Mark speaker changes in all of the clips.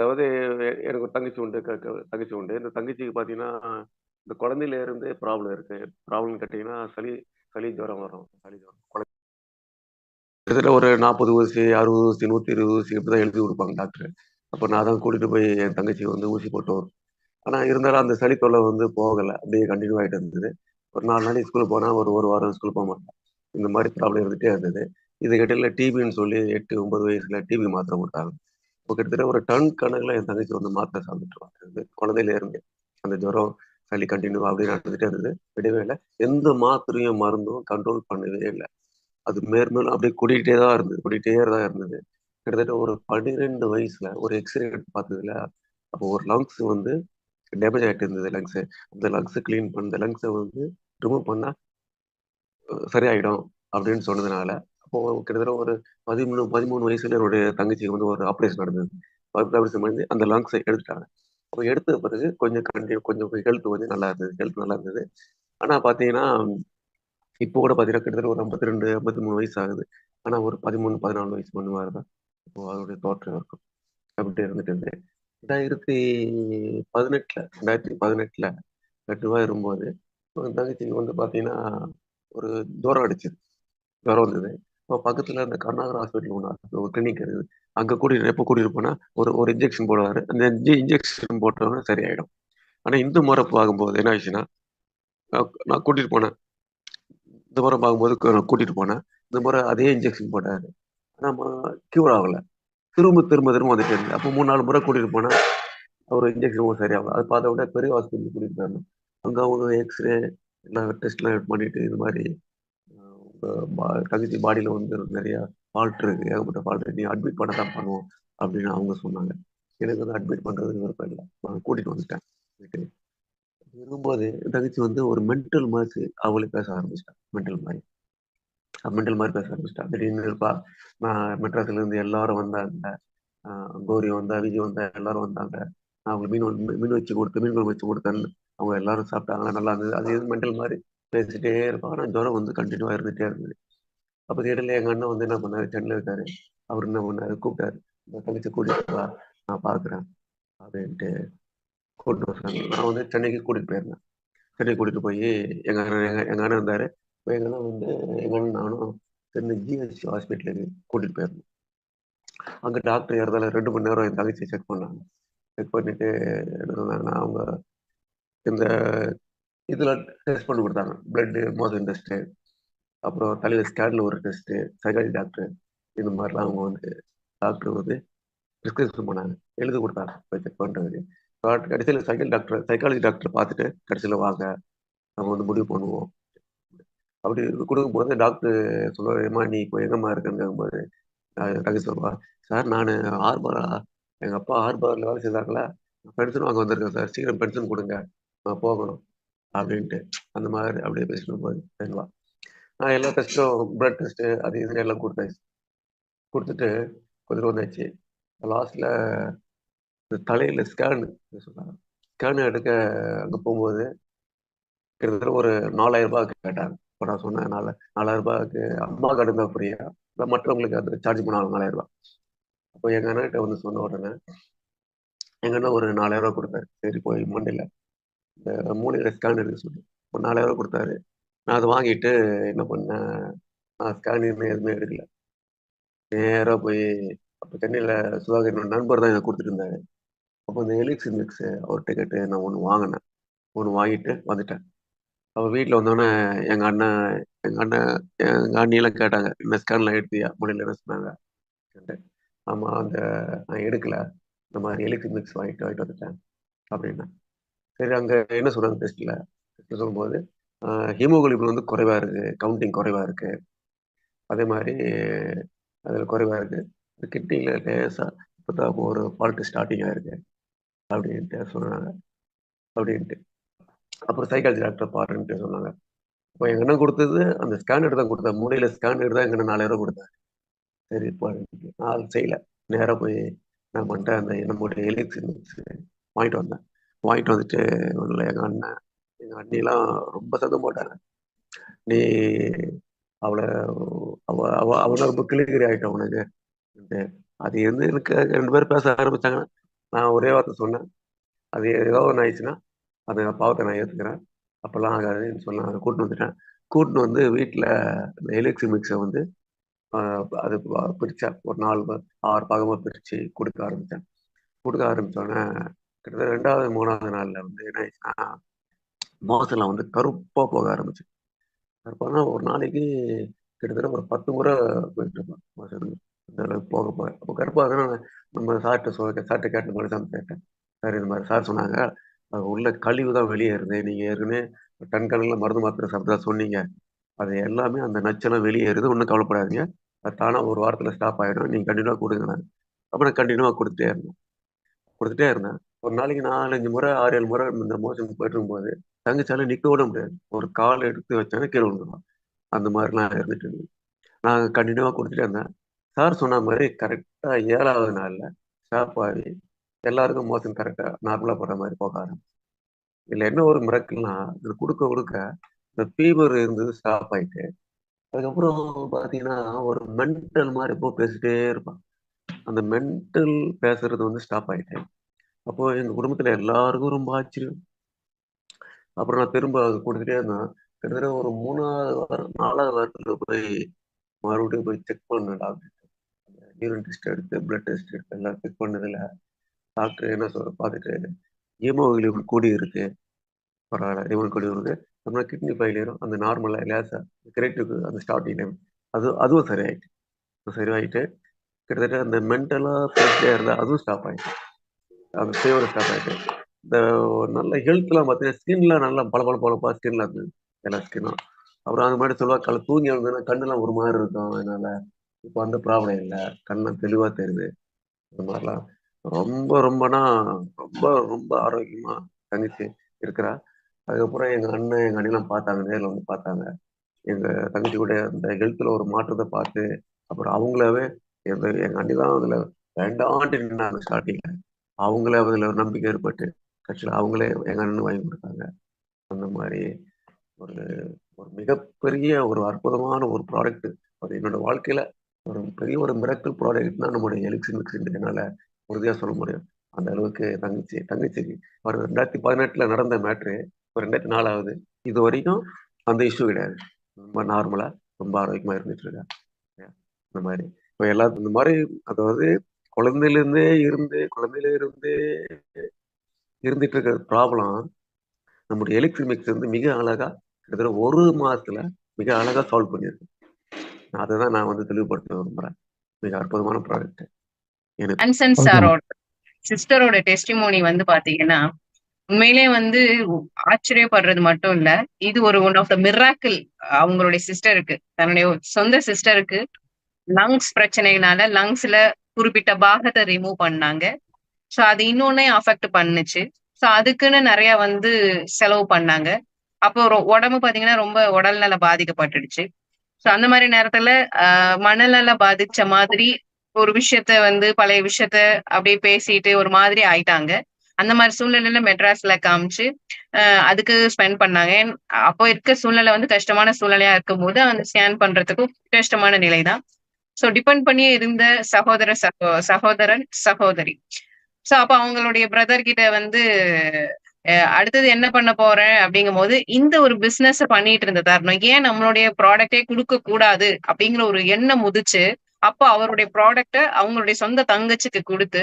Speaker 1: அதாவது எனக்கு ஒரு தங்கச்சி உண்டு. க க தங்கச்சி உண்டு. இந்த தங்கச்சிக்கு பார்த்தீங்கன்னா, இந்த குழந்தையில இருந்தே ப்ராப்ளம் இருக்கு. ப்ராப்ளம்னு கேட்டீங்கன்னா, சளி சளி, ஜுரம் வரும். சளி, ஜுரம். குழ கிட்டத்தட்ட ஒரு 40 ஊசி, 60 ஊசி, 120 ஊசி இப்படிதான் எழுதி குடுப்பாங்க டாக்டரு. அப்ப நான் தான் கூட்டிட்டு போய் என் தங்கச்சி வந்து ஊசி போட்டு வரும். ஆனா இருந்தாலும் அந்த சளி தொல்லை வந்து போகல. அப்படியே கன்டின்யூ ஆயிட்டு இருந்தது. ஒரு 4 நாளைக்கு ஸ்கூல் போனா, ஒரு 1 வாரம் ஸ்கூல் போக மாட்டேன் இந்த மாரி ப்ராப்ளம் இருந்துட்டே இருந்தது. இதுக்கு இடையில டிபின்னு சொல்லி 8, 9 வயசுல டிபி மாத்திரை போட்டாங்க. இப்போ கிட்டத்தட்ட ஒரு டன் கணக்குல என் தங்கச்சி வந்து மாத்திரை சாப்பிட்டுட்டு இருந்தது. குழந்தையில இருந்து அந்த ஜுரம், சளி கண்டினியூ அப்படின்னு நடந்துட்டே இருந்தது. விடவே இல்லை எந்த மாத்திரையும், மருந்தும் கண்ட்ரோல் பண்ணவே இல்லை அது மேற்மேலும் அப்படியே குடிக்கிட்டே தான் இருந்தது. குடிக்கிட்டே தான் இருந்தது. கிட்டத்தட்ட ஒரு 12 வயசுல ஒரு எக்ஸ்ரே எடுத்து பார்த்ததுல, அப்போ ஒரு லங்ஸ் வந்து டேமேஜ் ஆகிட்டு இருந்தது லங்ஸு. அந்த லங்ஸை கிளீன் பண்ண லங்ஸை வந்து ரிமூவ் பண்ணா சரியாயிடும் அப்படின்னு சொன்னதுனால, அப்போ கிட்டத்தட்ட ஒரு 13, 13 வயசுல என்னுடைய தங்கச்சிக்கு வந்து ஒரு ஆப்ரேஷன் நடந்தது. ஆப்ரேஷன் பண்ணி அந்த லங்ஸை எடுத்துட்டாங்க. அப்போ எடுத்த பிறகு கொஞ்சம் கண்டிப்பாக கொஞ்சம் ஹெல்த் கொஞ்சம் நல்லா இருந்தது. ஹெல்த் நல்லா இருந்தது. ஆனால் பார்த்தீங்கன்னா, இப்போ கூட பார்த்தீங்கன்னா, கிட்டத்தட்ட ஒரு 52, 53 வயசு ஆகுது. ஆனால் ஒரு 13, 14 வயசு பொண்ணு மாதிரி தான் இப்போ அதோடைய தோற்றம் இருக்கும். அப்படி இருந்துட்டு இருந்தது. 2018ல 2018ல கர்ப்பமா இருக்கும்போது, தங்கச்சிக்கு வந்து பார்த்தீங்கன்னா, ஒரு ஜுரம் அடிச்சது. ஜுரம் வந்தது. இப்போ பக்கத்துல இந்த கருணாகர் ஹாஸ்பிட்டல் ஒன்று ஒரு கிளினிக் இருக்குது. அங்க கூட்டிட்டு எப்போ கூட்டிட்டு போனா, ஒரு ஒரு இன்ஜெக்ஷன் போடுவாரு. அந்த இன்ஜெக்ஷன் போட்டோனே சரியாயிடும். ஆனா இந்த முறை பார்க்கும்போது என்ன ஆயிடுச்சுன்னா, நான் நான் கூட்டிட்டு போனேன். இந்த முறை பார்க்கும்போது கூட்டிகிட்டு கூட்டிட்டு போனேன். இந்த முறை அதே இன்ஜெக்ஷன் போட்டாரு. ஆனால் கியூர் ஆகல. திரும்ப திரும்ப திரும்ப வந்துட்டு இருந்தது. அப்போ 3, 4 முறை கூட்டிட்டு போனேன். ஒரு இன்ஜெக்ஷன் சரியாகல. அது பார்த்த விட பெரிய ஹாஸ்பிட்டல் கூட்டிட்டு போயிருந்தோம். அங்க அவங்க எக்ஸ்ரே எல்லாம் டெஸ்ட்லாம் பண்ணிட்டு இது மாதிரி பா தங்கச்சி பாடியில வந்து நிறைய ஃபால்ட் இருக்கு. ஏகப்பட்ட ஃபால்ட் இருக்கு. நீ அட்மிட் பண்ண தான் பண்ணுவோம் அப்படின்னு அவங்க சொன்னாங்க. எனக்கு வந்து அட்மிட் பண்றதுக்கு விருப்பம் இல்லை நான் கூட்டிட்டு வந்துட்டேன் வீட்டுக்கு. இருக்கும்போது தங்கச்சி வந்து ஒரு மென்டல் மாரி அவளே பேச ஆரம்பிச்சிட்டான் மென்டல் மாதிரி மென்டல் மாதிரி பேச ஆரம்பிச்சிட்டா திடீர்னு இருப்பா. நான் மெட்ராஸ்ல இருந்து எல்லாரும் வந்தாங்க. கௌரி வந்தா, விஜய் வந்தா எல்லாரும் வந்தாங்க. நான் அவங்களுக்கு மீன் மீன் வச்சு கொடுத்து மீன் குழம்பு வச்சு குடுத்தேன். அவங்க எல்லாரும் சாப்பிட்டாங்க. நல்லா இருந்தது. அது மென்டல் மாதிரி பேசிட்டே இருப்பான் ஆனா ஜுரம் வந்து கண்டினியூவாக இருந்துட்டே இருந்தது. அப்ப இடையில எங்க அண்ணன் வந்து என்ன பண்ணாரு, சென்னையில இருக்காரு. அவர் என்ன பண்ணாரு, கூப்பிட்டாரு. "உன் தங்கச்சி கூட்டிட்டு வா. நான் பார்க்குறேன்." அப்படின்ட்டு கூட்டிட்டு வர நான் வந்து சென்னைக்கு கூட்டிட்டு போயிருந்தேன். சென்னை கூட்டிட்டு போய் எங்க அண்ணன் எங்க எங்கள் அண்ணன் இருந்தாரு. இப்போ எங்க அண்ணன் வந்து எங்க அண்ணன் நானும் சென்னை ஜிஹெச் ஹாஸ்பிட்டலுக்கு கூட்டிட்டு போயிருந்தோம். அங்க டாக்டர் ஏறதால ரெண்டு மணி நேரம் என் தங்கச்சியை செக் பண்ணாங்க. செக் பண்ணிட்டு என்ன சொன்னாங்கன்னா, அவங்க இந்த இதில் டெஸ்ட் பண்ணி கொடுத்தாங்க பிளட்டு மோசன் டெஸ்ட்டு. அப்புறம் தலையில் ஸ்கேனில் ஒரு டெஸ்ட்டு. Psychology doctor. இந்த மாதிரிலாம் அவங்க வந்து டாக்டர் வந்து பிரிஸ்கிரிப்ஷன் பண்ணாங்க. எழுதி கொடுத்தாங்க செக் பண்ணுறது கடைசியில் சைக்கிள் டாக்டர் சைக்காலஜி டாக்டர் பார்த்துட்டு, கடைசியில் வாங்க. நம்ம வந்து முடிவு பண்ணுவோம். அப்படி கொடுக்கும்போது டாக்டர் சொல்லுவாரு, நீ இப்போ எங்கம்மா இருக்குங்கும் கேட்கும்போது, அ "சார் நான் ஆர்பாரா எங்கள் அப்பா ஆர்பாரில் வேலை செய்தாங்களா பென்ஷன் வாங்க வந்திருக்கேன் சார். சீக்கிரம் பென்ஷன் கொடுங்க நான் போகணும்." அப்படின்ட்டு. அந்த மாதிரி அப்படியே பேசிட்டு இருக்கும்போது நான் எல்லா டெஸ்ட்டும் பிளட் டெஸ்ட்டு அது இது எல்லாம் கொடுத்தாச்சு கொடுத்துட்டு கொஞ்சம் வந்தாச்சு. லாஸ்ட்டில் இந்த ஸ்கேனு ஸ்கேன் சொன்னாங்க. ஸ்கேனு எடுக்க அங்கே போகும்போது கிட்டத்தட்ட ஒரு நாலாயிரம் 4000 கேட்டாங்க. இப்போ நான் சொன்னேன், நாலு ரூ. 4000க்கு அம்மா கார்டு இருந்தா ஃப்ரீயா? இல்லை மற்றவங்களுக்கு அது சார்ஜ் பண்ணாங்க நாலாயிரம் ரூபாய் அப்போ எங்க அண்ணன்கிட்ட வந்து சொன்ன உடனே, எங்கள் அண்ணன் ஒரு ரூ. 4000 சரி போய் மண்டியில் இந்த மூளையில ஸ்கேன் எடுக்க சொல்லி. ஒரு நாலாயிரம் கொடுத்தாரு நான் அதை வாங்கிட்டு என்ன பண்ணேன், நான் ஸ்கேன் எதுவுமே எடுக்கல. நேராக போய் அப்போ சென்னையில் சுதாகர் என்னோட நண்பர் தான் எனக்கு கொடுத்துட்டு இருந்தாரு. அப்போ இந்த எலிக்ஸ் மிக்ஸ் அவர் கேட்டு நான் ஒன்று வாங்கினேன் ஒன்று வாங்கிட்டு வந்துட்டேன். அப்போ வீட்டில் வந்தோடனே எங்கள் அண்ணன் எங்கள் அண்ணன் எங்கள் அண்ணியெல்லாம் கேட்டாங்க, "இந்த ஸ்கேன்லாம் எடுத்தியா?" முடியல என்ன சொன்னாங்க? ஆமாம் அந்த நான் எடுக்கல. இந்த மாதிரி எலிக்ஸ் மிக்ஸ் வாங்கிட்டு வாங்கிட்டு வந்துட்டேன் அப்படின்னா சரி அங்க என்ன சொன்னாங்க டெஸ்ட்ல? டெஸ்ட்ல சொல்லும்போது, அ ஹீமோகுளோபின் வந்து குறைவா இருக்கு. கவுண்டிங் குறைவா இருக்கு. அதே மாதிரி அதுல குறைவா இருக்கு. கிட்னியில லேசா இப்பதான் ஒரு ஃபால்ட் ஸ்டார்ட்டிங் ஆயிருக்கு. அப்படின்ட்டு சொன்னாங்க. அப்படின்ட்டு. அப்புறம் சைக்காலஜி டாக்டர் பாருன்ட்டு சொன்னாங்க. இப்போ எங்க அண்ணன் கொடுத்தது அந்த ஸ்கேன் எடுத்து தான் கொடுத்தா மூளையில ஸ்கேன் எடுத்து தான் எங்க நாலாயிரம் ரூபா கொடுத்தாரு சரி பாருன்ட்டு. நான் செய்யல. நேராக போய் நான் பண்ணிட்டேன், அந்த நம்முடைய எலிக்ஸ் வாங்கிட்டு வந்தேன். வாங்கிட்டு வந்துட்டு உள்ள எங்கள் அண்ணன், எங்கள் அண்ணிலாம் ரொம்ப சத்தம் போட்டாங்க. "நீ அவளை அவ அவ அவன ரொம்ப கிளிகிரி ஆகிட்டான் உனக்கு." அது வந்து எனக்கு ரெண்டு பேரும் பேச ஆரம்பித்தாங்க நான் ஒரே வார்த்தை சொன்னேன். அது ஏதோ ஒன்று ஆயிடுச்சுன்னா அது பாவத்தை நான் ஏற்றுக்கிறேன் அப்போல்லாம் ஆகாதுன்னு சொன்னேன் அதை கூட்டின்னு வந்துட்டேன். கூட்டின்னு வந்து வீட்டில் இந்த எலக்ட்ரி மிக்ஸை வந்து அது பிரித்தேன் ஒரு நாலு ப- ஆறு பாகமாக பிரித்து கொடுக்க ஆரம்பித்தேன் கொடுக்க ஆரம்பித்தோடனே கிட்டத்தட்ட ரெண்டாவது மூணாவது நாளில் வந்து என்ன ஆயிடுச்சுன்னா வந்து கருப்பாக போக ஆரம்பிச்சு. கருப்பானா ஒரு நாளைக்கு கிட்டத்தட்ட ஒரு பத்து முறை போயிட்டு இருப்பேன் மோசம் அந்த அளவுக்கு போக போக. அப்போ கருப்பாக நம்ம சார்ட்ட சொல்ல சார்ட்ட கேட்ட மாதிரி தான் கேட்டேன். சார் இது மாதிரி சார் சொன்னாங்க. உள்ள கழிவு தான் வெளியேறுது. நீங்கள் ஏற்கனவே டன் கணக்கில் மருந்து மாத்திரை சாப்பிட்டா சொன்னீங்க. அது எல்லாமே அந்த நச்செல்லாம் வெளியேறுது. ஒன்றும் கவலைப்படாதீங்க. அது தானாக ஒரு வாரத்தில் ஸ்டாப் ஆகிடும் நீங்கள் கண்டினியூவாக கொடுங்க. நான் அப்புறம் கண்டினியூவாக கொடுத்துட்டே இருந்தேன். கொடுத்துட்டே இருந்தேன். ஒரு நாளைக்கு நாலஞ்சு முறை ஆறு ஏழு முறை இந்த மோஷன் போயிட்டு இருக்கும்போது தங்கச்சால நிற்க விட முடியாது. ஒரு கால் எடுத்து வச்சாங்க கீழே விழுந்துருவான். அந்த மாதிரிலாம் இருந்துட்டு இருந்தது. நான் கண்டினியூவாக கொடுத்துட்டே இருந்தேன். சார் சொன்ன மாதிரி கரெக்டாக ஏழாவது நாளில் ஸ்டாப் ஆகி எல்லாருக்கும் மோஷன் கரெக்டாக நார்மலாக போகிற மாதிரி போக ஆரம்பிச்சு. இதில் என்ன ஒரு மிரக்கல்னா இது கொடுக்க கொடுக்க இந்த ஃபீவர் இருந்தது ஸ்டாப் ஆயிட்டு. அதுக்கப்புறம் பார்த்தீங்கன்னா ஒரு மென்டல் மாதிரி எப்போ பேசிட்டே இருப்பான். அந்த மென்டல் பேசுறது வந்து ஸ்டாப் ஆகிட்டேன் அப்போ எங்க குடும்பத்துல எல்லாருக்கும் ரொம்ப ஆச்சரியம். அப்புறம் நான் திரும்ப கொடுத்துட்டே இருந்தேன் கிட்டத்தட்ட ஒரு மூணாவது வாரம் நாலாவது வாரத்துல போய் மறுபடியும் போய் செக் பண்ணேன் டாக்டர் யூரின் டெஸ்ட் எடுத்து பிளட் டெஸ்ட் எடுத்து எல்லாம் செக் பண்ணதுல டாக்டர் என்ன சொல்ற பார்த்துட்டு ஹீமோகுளோபின் கூடி இருக்கு. பரவாயில்ல ஹீமோகுளோபின் கூடி இருக்கு. அப்புறம் கிட்னி ஃபெயிலியரும் அந்த நார்மலாக லேசா கிரேட்டுக்கு அந்த ஸ்டார்டிங் டைம் அது அதுவும் சரியாயிட்டு. சரி சரியாயிட்டு கிட்டத்தட்ட அந்த மென்டலாக பேசிட்டே அதுவும் ஸ்டாப் ஆயிட்டு. அந்த ஃபீவர் ஸ்டார்ட் இந்த நல்ல ஹெல்த்லாம் பார்த்தீங்கன்னா ஸ்கின்லாம் நல்லா பல பல பலப்பா ஸ்கின்ல இருந்தது எல்லா ஸ்கின்னும் அப்புறம் அது மாதிரி சொல்லுவா காலை தூங்கி எழுந்ததுன்னா கண்ணெல்லாம் ஒரு மாதிரி இருக்கும். அதனால இப்போ அந்த ப்ராப்ளம் இல்லை. கண்ணெல்லாம் தெளிவாக தெரியுது. இந்த மாதிரிலாம். ரொம்ப ரொம்பனா ரொம்ப ரொம்ப ஆரோக்கியமா தங்கச்சி இருக்கிறா. அதுக்கப்புறம் எங்க அண்ணன் எங்க அண்ணெல்லாம் பார்த்தாங்க. நேரில் வந்து பார்த்தாங்க. எங்க தங்கச்சி கூட அந்த ஹெல்த்ல ஒரு மாற்றத்தை பார்த்து அப்புறம் அவங்களாவே எங்க எங்க அண்ணி தான் அதுல வேண்டான்ட்டு நின்னாங்க ஸ்டார்டிங்ல அவங்களே அதில் ஒரு நம்பிக்கை ஏற்பட்டு கட்சியில் அவங்களே எங்க அண்ணன் வாங்கி கொடுத்தாங்க. அந்த மாதிரி ஒரு ஒரு மிகப்பெரிய ஒரு அற்புதமான ஒரு ப்ராடக்ட் அது என்னோட வாழ்க்கையில ஒரு பெரிய ஒரு மிரக்கல் ப்ராடக்ட்னா நம்மளுடைய எலெக்ஷன் மிக்ஸின் என்னால் உறுதியாக சொல்ல முடியும். அந்த அளவுக்கு தங்கச்சி தங்கச்சிக்கு. ஒரு ரெண்டாயிரத்தி பதினெட்டில் நடந்த மேட்ரு இப்போ ரெண்டாயிரத்தி நாலாவது. இது வரைக்கும் அந்த இஷ்யூ கிடையாது. ரொம்ப நார்மலாக ரொம்ப ஆரோக்கியமாக இருந்துட்டு இருக்கேன் இந்த மாதிரி. இப்போ எல்லா இந்த மாதிரி அதாவது குழந்தையில இருந்தே இருந்து குழந்தையில இருந்தே இருந்துட்டு இருக்கிற ப்ராப்ளம் நம்முடைய எலக்ட்ரிக் மிக்ஸ் வந்து மிக அழகா கிட்டத்தட்ட ஒரு மாசத்துல மிக அழகா சால்வ் பண்ணியிருக்கு அதை தான் நான் வந்து தெளிவுபடுத்த விரும்புறேன். மிக அற்புதமான ப்ராடக்ட் எனக்கு
Speaker 2: அன்சன் சாரோட சிஸ்டரோட டெஸ்டிமோனி வந்து பாத்தீங்கன்னா உண்மையிலே வந்து ஆச்சரியப்படுறது மட்டும் இல்ல இது ஒரு ஒன் ஆஃப் த மிராக்கிள் அவங்களுடைய சிஸ்டருக்கு தன்னுடைய சொந்த சிஸ்டருக்கு லங்ஸ் பிரச்சனைனால லங்ஸ்ல குறிப்பிட்ட பாகத்தை ரிமூவ் பண்ணாங்க. ஸோ அது இன்னொன்னே அஃபெக்ட் பண்ணுச்சு. ஸோ அதுக்குன்னு நிறைய வந்து செலவு பண்ணாங்க. அப்போ உடம்பு பாத்தீங்கன்னா ரொம்ப உடல்நல பாதிக்கப்பட்டுடுச்சு. ஸோ அந்த மாதிரி நேரத்துல ஆஹ் மனநல பாதிச்ச மாதிரி ஒரு விஷயத்த வந்து பழைய விஷயத்த அப்படியே பேசிட்டு ஒரு மாதிரி ஆயிட்டாங்க. அந்த மாதிரி சூழ்நிலையில மெட்ராஸ்ல காமிச்சு ஆஹ் அதுக்கு ஸ்பெண்ட் பண்ணாங்க. அப்போ இருக்க சூழ்நிலை வந்து கஷ்டமான சூழ்நிலையா இருக்கும் போது அந்த ஸ்கேன் பண்றதுக்கும் கஷ்டமான நிலை தான் சோ டிபெண்ட் பண்ணியே இருந்த சகோதர சகோ சகோதரன் சகோதரி. சோ அப்போ அவங்களுடைய பிரதர் கிட்ட வந்து அடுத்தது என்ன பண்ண போறேன் அப்படிங்கும் போது இந்த ஒரு பிசினஸ் பண்ணிட்டு இருந்த தருணம் ஏன் நம்மளுடைய ப்ராடக்டே கொடுக்க கூடாது அப்படிங்கிற ஒரு எண்ணம் உதிச்சு அப்போ அவருடைய ப்ராடக்ட அவங்களுடைய சொந்த தங்கச்சிக்கு கொடுத்து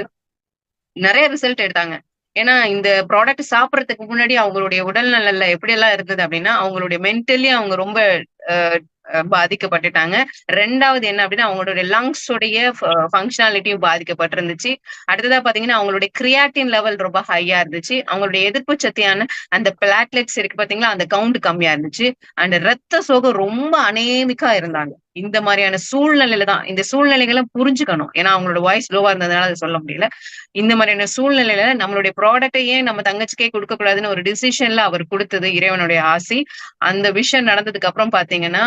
Speaker 2: நிறைய ரிசல்ட் எடுத்தாங்க. ஏன்னா இந்த ப்ராடக்ட் சாப்பிடறதுக்கு முன்னாடி அவங்களுடைய உடல் நலல்ல எப்படி எல்லாம் இருந்தது அப்படின்னா அவங்களுடைய மென்டலி அவங்க ரொம்ப பாதிக்கப்பட்டுட்டாங்க. ரெண்டாவது என்ன அப்படின்னா அவங்களுடைய லங்ஸ் உடைய ஃபங்க்ஷனாலிட்டியும் பாதிக்கப்பட்டிருந்துச்சு. அடுத்ததா பாத்தீங்கன்னா அவங்களுடைய கிரியாட்டின் லெவல் ரொம்ப ஹையா இருந்துச்சு. அவங்களுடைய எதிர்ப்பு சக்தியான அந்த பிளாட்லெட்ஸ் இருக்கு பாத்தீங்களா அந்த கவுண்ட் கம்மியா இருந்துச்சு. அண்ட் ரத்த சோகம் ரொம்ப அனேமிக்கா இருந்தாங்க. இந்த மாதிரியான சூழ்நிலையில தான் இந்த சூழ்நிலைகளை புரிஞ்சுக்கணும். ஏன்னா அவங்களோட வாய்ஸ் லோவா இருந்ததுனால அதை சொல்ல முடியல. இந்த மாதிரியான சூழ்நிலையில நம்மளுடைய ப்ராடக்டை ஏன் நம்ம தங்கச்சிக்கே கொடுக்க கூடாதுன்னு ஒரு டிசிஷன்ல அவர் கொடுத்தது இறைவனுடைய ஆசி. அந்த விஷயம் நடந்ததுக்கு அப்புறம் பாத்தீங்கன்னா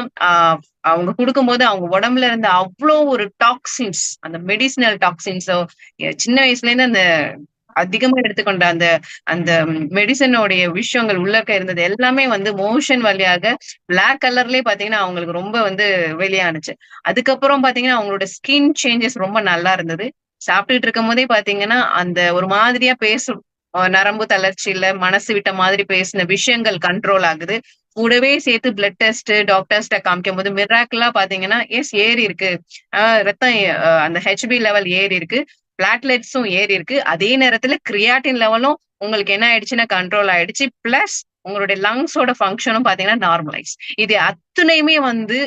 Speaker 2: அவங்க கொடுக்கும்போது அவங்க உடம்புல இருந்த அவ்வளோ ஒரு டாக்ஸின்ஸ் அந்த மெடிசினல் டாக்ஸின்ஸோ சின்ன வயசுல இருந்து அந்த அதிகமா எடுத்துக்கொண்ட அந்த அந்த மெடிசனோடைய விஷயங்கள் உள்ளக்க இருந்தது எல்லாமே வந்து மோஷன் வழியாக பிளாக் கலர்லயே பாத்தீங்கன்னா அவங்களுக்கு ரொம்ப வந்து வெளியானுச்சு. அதுக்கப்புறம் பாத்தீங்கன்னா அவங்களோட ஸ்கின் சேஞ்சஸ் ரொம்ப நல்லா இருந்தது. சாப்பிட்டுட்டு இருக்கும் போதே பாத்தீங்கன்னா அந்த ஒரு மாதிரியா பேசும் நரம்பு தளர்ச்சியில மனசு விட்ட மாதிரி பேசின விஷயங்கள் கண்ட்ரோல் ஆகுது. கூடவே சேர்த்து பிளட் டெஸ்ட் டாக்டர்ஸ்ட காமிக்கும் போது மிராக்கிளா பாத்தீங்கன்னா எஸ் ஏறி இருக்கு. ஆஹ் ரத்தம் அந்த ஹெச்பி லெவல் ஏறி இருக்கு. பிளாட்லெட்ஸும் ஏறி இருக்கு. அதே நேரத்துல கிரியாட்டின் லெவலும் உங்களுக்கு என்ன ஆயிடுச்சுன்னா கண்ட்ரோல் ஆயிடுச்சு. பிளஸ் உங்களுடைய லங்ஸோட ஃபங்க்ஷனும் பாத்தீங்கன்னா நார்மலைஸ் இது அத்தனையுமே வந்து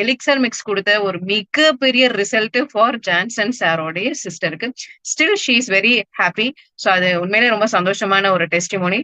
Speaker 2: எலிக்சர் மிக்ஸ் கொடுத்த ஒரு மிகப்பெரிய ரிசல்ட் ஃபார் ஜான்சன் சாரோடைய சிஸ்டருக்கு still she is very happy so அது உண்மையிலே ரொம்ப சந்தோஷமான ஒரு டெஸ்டிமோனி